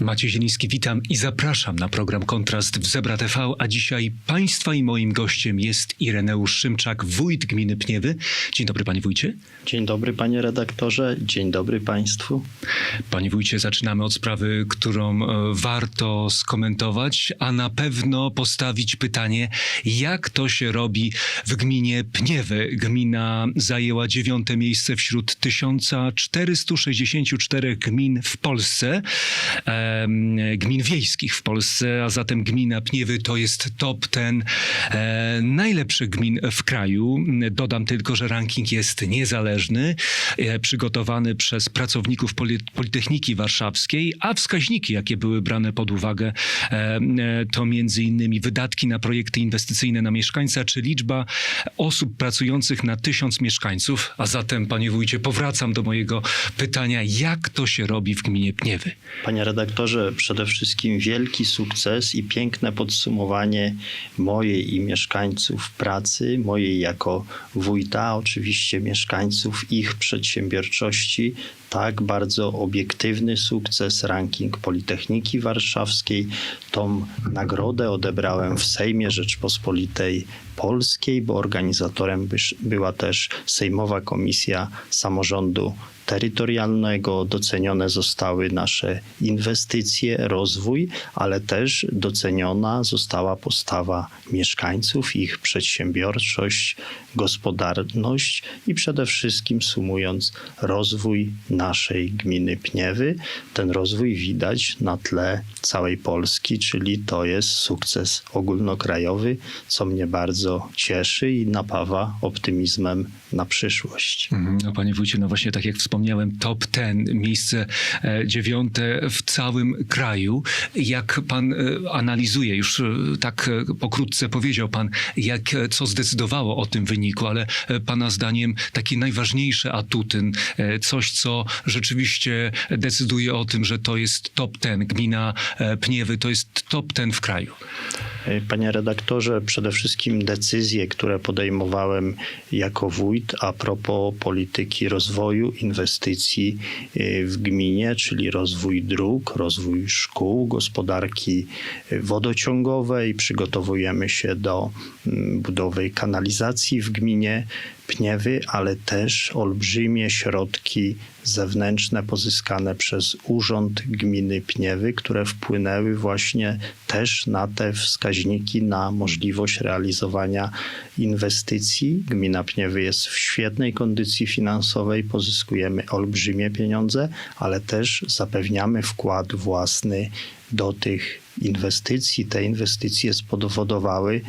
Maciej Zieliński, witam i zapraszam na program Kontrast w Zebra TV, a dzisiaj Państwa i moim gościem jest Ireneusz Szymczak, wójt gminy Pniewy. Dzień dobry Panie Wójcie. Dzień dobry panie redaktorze, dzień dobry państwu. Panie Wójcie, zaczynamy od sprawy, którą e, warto skomentować, a na pewno postawić pytanie, jak to się robi w gminie Pniewy. Gmina zajęła dziewiąte miejsce wśród 1464 gmin w Polsce, em, gmin wiejskich w Polsce, a zatem gmina Pniewy to jest top ten e, najlepszych gmin w kraju. Dodam tylko, że ranking jest niezależny, e, przygotowany przez pracowników Poli- Politechniki Warszawskiej, a wskaźniki, jakie były brane pod uwagę, e, to między innymi wydatki na projekty inwestycyjne na mieszkańca, czy liczba osób pracujących na tysiąc mieszkańców. A zatem, panie wójcie, powracam do mojego pytania, jak to się robi w gminie Pniewy? Panie redaktorze, przede wszystkim wielki sukces i piękne podsumowanie mojej i mieszkańców pracy, mojej jako wójta, oczywiście mieszkańców, ich przedsiębiorczości. Tak, bardzo obiektywny sukces, ranking Politechniki Warszawskiej. Tą nagrodę odebrałem w Sejmie Rzeczpospolitej Polskiej, bo organizatorem była też Sejmowa Komisja Samorządu terytorialnego, docenione zostały nasze inwestycje, rozwój, ale też doceniona została postawa mieszkańców, ich przedsiębiorczość, gospodarność i przede wszystkim sumując rozwój naszej gminy Pniewy. Ten rozwój widać na tle całej Polski, czyli to jest sukces ogólnokrajowy, co mnie bardzo cieszy i napawa optymizmem na przyszłość. Mhm, No, panie wójcie, no właśnie tak jak wspomniałem, top ten, miejsce e, dziewiąte w całym kraju. Jak pan e, analizuje, już e, tak pokrótce powiedział pan, jak, co zdecydowało o tym wyniku, ale pana zdaniem takie najważniejsze atuty, coś, co rzeczywiście decyduje o tym, że to jest top ten, gmina Pniewy, to jest top ten w kraju. Panie redaktorze, przede wszystkim decyzje, które podejmowałem jako wójt a propos polityki rozwoju, inwestycji y, w gminie, czyli rozwój dróg, rozwój szkół, gospodarki y, wodociągowej. Przygotowujemy się do mm, budowy kanalizacji w gminie Pniewy, ale też olbrzymie środki zewnętrzne pozyskane przez Urząd Gminy Pniewy, które wpłynęły właśnie też na te wskaźniki, na możliwość realizowania inwestycji. Gmina Pniewy jest w świetnej kondycji finansowej, pozyskujemy olbrzymie pieniądze, ale też zapewniamy wkład własny do tych inwestycji. Te inwestycje spowodowały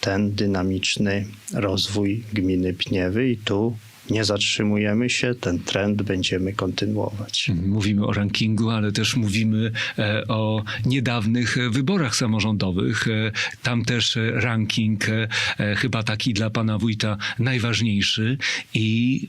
ten dynamiczny rozwój gminy Pniewy i tu nie zatrzymujemy się, ten trend będziemy kontynuować. Mówimy o rankingu, ale też mówimy e, o niedawnych wyborach samorządowych. E, Tam też ranking e, chyba taki dla pana wójta najważniejszy i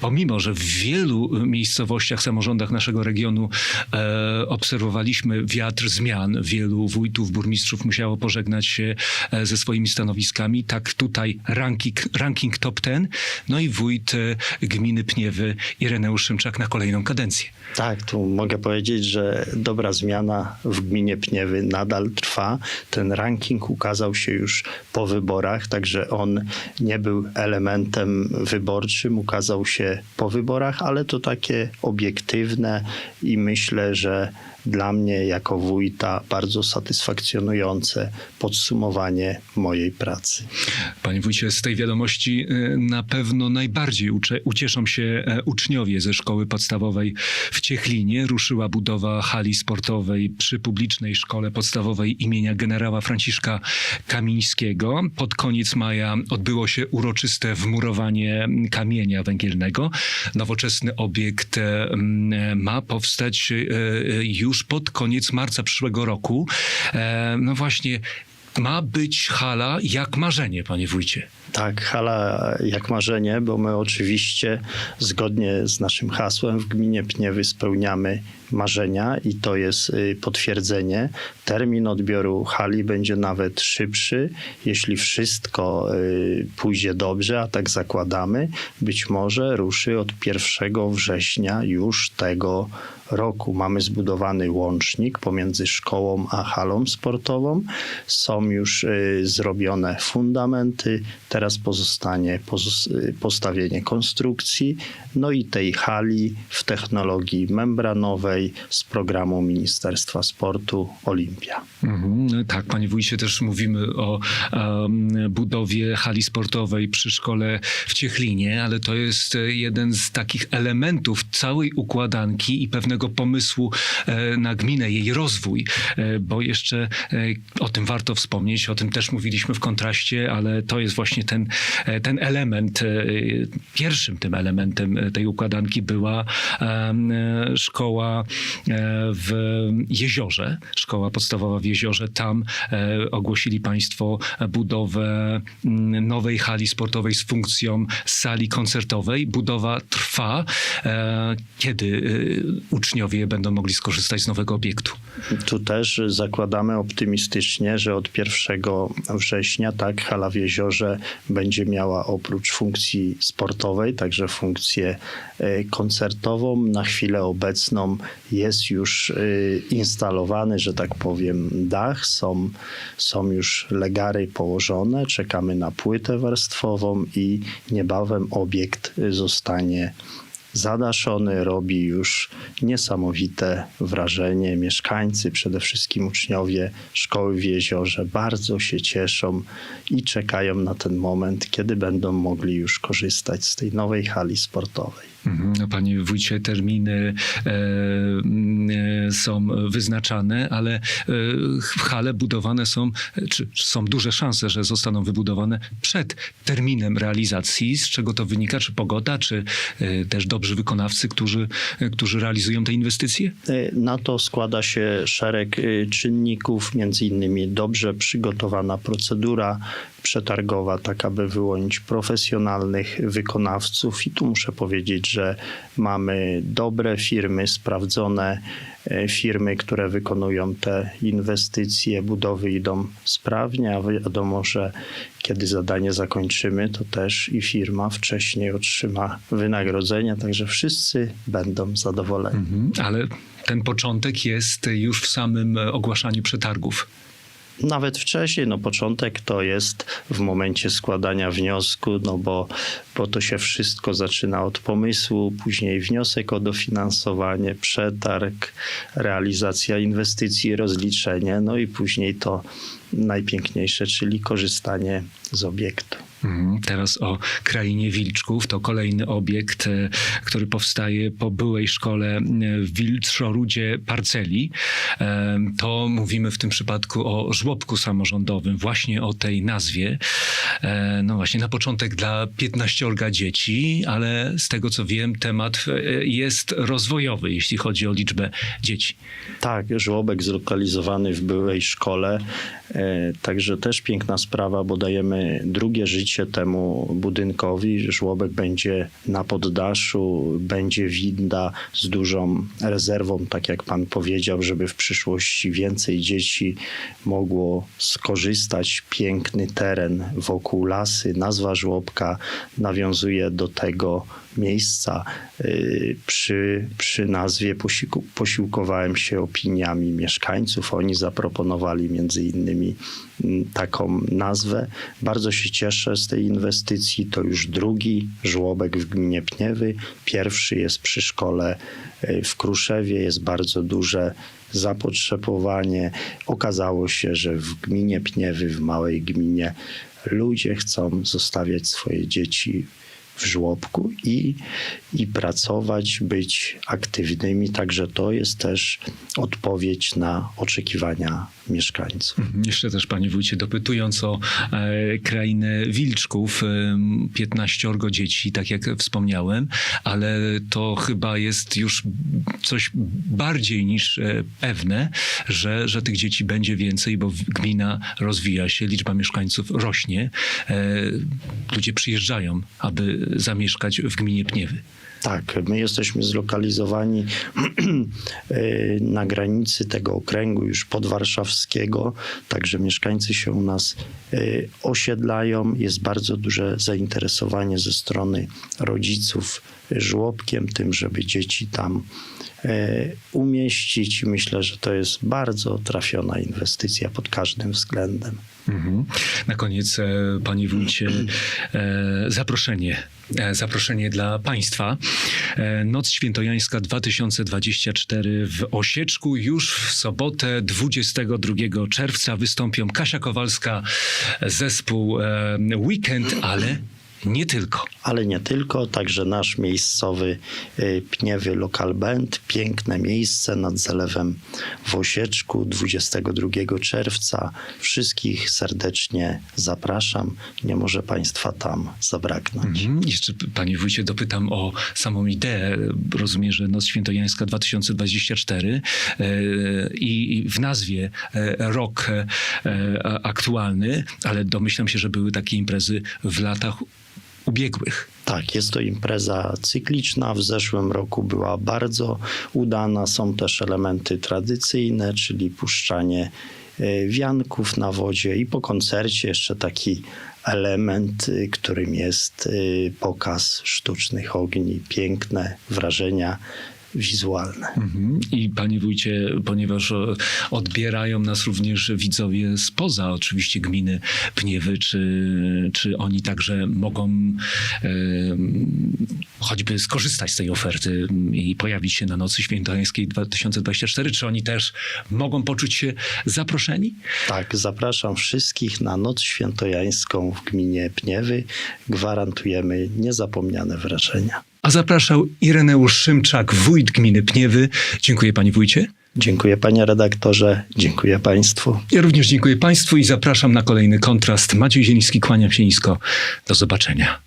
Pomimo, że w wielu miejscowościach, samorządach naszego regionu e, obserwowaliśmy wiatr zmian, wielu wójtów, burmistrzów musiało pożegnać się e, ze swoimi stanowiskami, tak tutaj ranking, ranking top ten, no i wójt e, gminy Pniewy Ireneusz Szymczak na kolejną kadencję. Tak, tu mogę powiedzieć, że dobra zmiana w gminie Pniewy nadal trwa. Ten ranking ukazał się już po wyborach, także on nie był elementem wyborczym, ukazał się po wyborach, ale to takie obiektywne i myślę, że dla mnie jako wójta bardzo satysfakcjonujące podsumowanie mojej pracy. Panie wójcie, z tej wiadomości e, na pewno najbardziej ucieszą się e, uczniowie ze szkoły podstawowej w Ciechlinie. Ruszyła budowa hali sportowej przy publicznej szkole podstawowej imienia generała Franciszka Kamińskiego. Pod koniec maja odbyło się uroczyste wmurowanie kamienia węgielnego. Nowoczesny obiekt e, ma powstać e, e, już pod koniec marca przyszłego roku. E, No właśnie, ma być hala jak marzenie, panie wójcie. Tak, hala jak marzenie, bo my oczywiście zgodnie z naszym hasłem w gminie Pniewy spełniamy marzenia i to jest y, potwierdzenie. Termin odbioru hali będzie nawet szybszy, jeśli wszystko y, pójdzie dobrze, a tak zakładamy, być może ruszy od 1 września już tego roku. Mamy zbudowany łącznik pomiędzy szkołą a halą sportową. Są już y, zrobione fundamenty. Teraz pozostanie pozos- postawienie konstrukcji, no i tej hali w technologii membranowej z programu Ministerstwa Sportu Olimpia. Mhm, tak, panie wójcie, też mówimy o em, budowie hali sportowej przy szkole w Ciechlinie, ale to jest e, jeden z takich elementów całej układanki i pewnego pomysłu e, na gminę, jej rozwój, e, bo jeszcze e, o tym warto wspomnieć, o tym też mówiliśmy w kontraście, ale to jest właśnie ten, e, ten element, e, pierwszym tym elementem tej układanki była szkoła w Jeziorze, szkoła podstawowa w Jeziorze. Tam e, ogłosili państwo budowę mm, nowej hali sportowej z funkcją sali koncertowej. Budowa trwa. E, Kiedy e, uczniowie będą mogli skorzystać z nowego obiektu? Tu też zakładamy optymistycznie, że od 1 września tak hala w jeziorze będzie miała oprócz funkcji sportowej, także funkcję e, koncertową. Na chwilę obecną jest już e, instalowany, że tak powiem, dach, są, są już legary położone, czekamy na płytę warstwową i niebawem obiekt zostanie zadaszony, robi już niesamowite wrażenie. Mieszkańcy, przede wszystkim uczniowie szkoły w jeziorze, bardzo się cieszą i czekają na ten moment, kiedy będą mogli już korzystać z tej nowej hali sportowej. Mhm, no, Panie wójcie, terminy e, mm, e, są wyznaczane, ale e, hale budowane są, czy, są duże szanse, że zostaną wybudowane przed terminem realizacji. Z czego to wynika? Czy pogoda, czy też dobrzy wykonawcy, którzy, którzy realizują te inwestycje? Na to składa się szereg czynników, między innymi dobrze przygotowana procedura przetargowa, tak aby wyłonić profesjonalnych wykonawców. I tu muszę powiedzieć, że mamy dobre firmy, sprawdzone y, firmy, które wykonują te inwestycje. Budowy idą sprawnie, a wiadomo, że kiedy zadanie zakończymy, to też i firma wcześniej otrzyma wynagrodzenie, także wszyscy będą zadowoleni. Mhm, ale ten początek jest już w samym e, ogłaszaniu przetargów. Nawet wcześniej, no początek to jest w momencie składania wniosku, no bo, bo to się wszystko zaczyna od pomysłu, później wniosek o dofinansowanie, przetarg, realizacja inwestycji, rozliczenie, no i później to najpiękniejsze, czyli korzystanie z obiektu. Mhm, Teraz o Krainie Wilczków. To kolejny obiekt, e, który powstaje po byłej szkole e, w Wilczorudzie Parceli. E, To mówimy w tym przypadku o żłobku samorządowym, właśnie o tej nazwie. No właśnie, na początek dla 15 dzieci, ale z tego co wiem, temat jest rozwojowy, jeśli chodzi o liczbę dzieci. Tak, żłobek zlokalizowany w byłej szkole, także też piękna sprawa, bo dajemy drugie życie temu budynkowi. Żłobek będzie na poddaszu, będzie winda z dużą rezerwą, tak jak pan powiedział, żeby w przyszłości więcej dzieci mogło skorzystać. Piękny teren wokół lasy, nazwa żłobka nawiązuje do tego miejsca. Y, Przy, przy nazwie posiłku, posiłkowałem się opiniami mieszkańców. Oni zaproponowali między innymi mm, taką nazwę. Bardzo się cieszę z tej inwestycji. To już drugi żłobek w gminie Pniewy. Pierwszy jest przy szkole y, w Kruszewie. Jest bardzo duże zapotrzebowanie. Okazało się, że w gminie Pniewy, w małej gminie, ludzie chcą zostawiać swoje dzieci w żłobku i, i pracować, być aktywnymi. Także to jest też odpowiedź na oczekiwania mieszkańców. Mhm. Jeszcze też, panie wójcie, dopytując o e, krainę Wilczków, e, 15 dzieci, tak jak wspomniałem, ale to chyba jest już coś bardziej niż e, pewne, że, że tych dzieci będzie więcej, bo gmina rozwija się, liczba mieszkańców rośnie. E, ludzie przyjeżdżają, aby zamieszkać w gminie Pniewy. Tak, my jesteśmy zlokalizowani y, na granicy tego okręgu już podwarszawskiego, także mieszkańcy się u nas y, osiedlają. Jest bardzo duże zainteresowanie ze strony rodziców żłobkiem, tym, żeby dzieci tam y, umieścić. Myślę, że to jest bardzo trafiona inwestycja pod każdym względem. Mhm. Na koniec, e, panie wójcie, e, zaproszenie. E, Zaproszenie dla Państwa. E, Noc Świętojańska 2024 w Osieczku. Już w sobotę 22 czerwca wystąpią Kasia Kowalska, zespół e, Weekend, ale nie tylko. ale nie tylko, także nasz miejscowy y, Pniewy Local Band, piękne miejsce nad zalewem w Osieczku 22 czerwca. Wszystkich serdecznie zapraszam, nie może Państwa tam zabraknąć. Mhm. Jeszcze, panie wójcie, dopytam o samą ideę. Rozumiem, że Noc Świętojańska 2024 e, i w nazwie e, rok e, aktualny, ale domyślam się, że były takie imprezy w latach ubiegłych. Tak, jest to impreza cykliczna. W zeszłym roku była bardzo udana. Są też elementy tradycyjne, czyli puszczanie e, wianków na wodzie i po koncercie jeszcze taki element, y, którym jest y, pokaz sztucznych ogni, piękne wrażenia wizualne. Mhm. I panie wójcie, ponieważ e, odbierają nas również widzowie spoza oczywiście gminy Pniewy, czy, czy oni także mogą e, choćby skorzystać z tej oferty i pojawić się na Nocy Świętojańskiej 2024? Czy oni też mogą poczuć się zaproszeni? Tak, zapraszam wszystkich na Noc Świętojańską w gminie Pniewy. Gwarantujemy niezapomniane wrażenia. A zapraszał Ireneusz Szymczak, wójt gminy Pniewy. Dziękuję panie wójcie. Dziękuję panie redaktorze, dziękuję państwu. Ja również dziękuję państwu i zapraszam na kolejny kontrast. Maciej Zieliński, kłaniam się nisko. Do zobaczenia.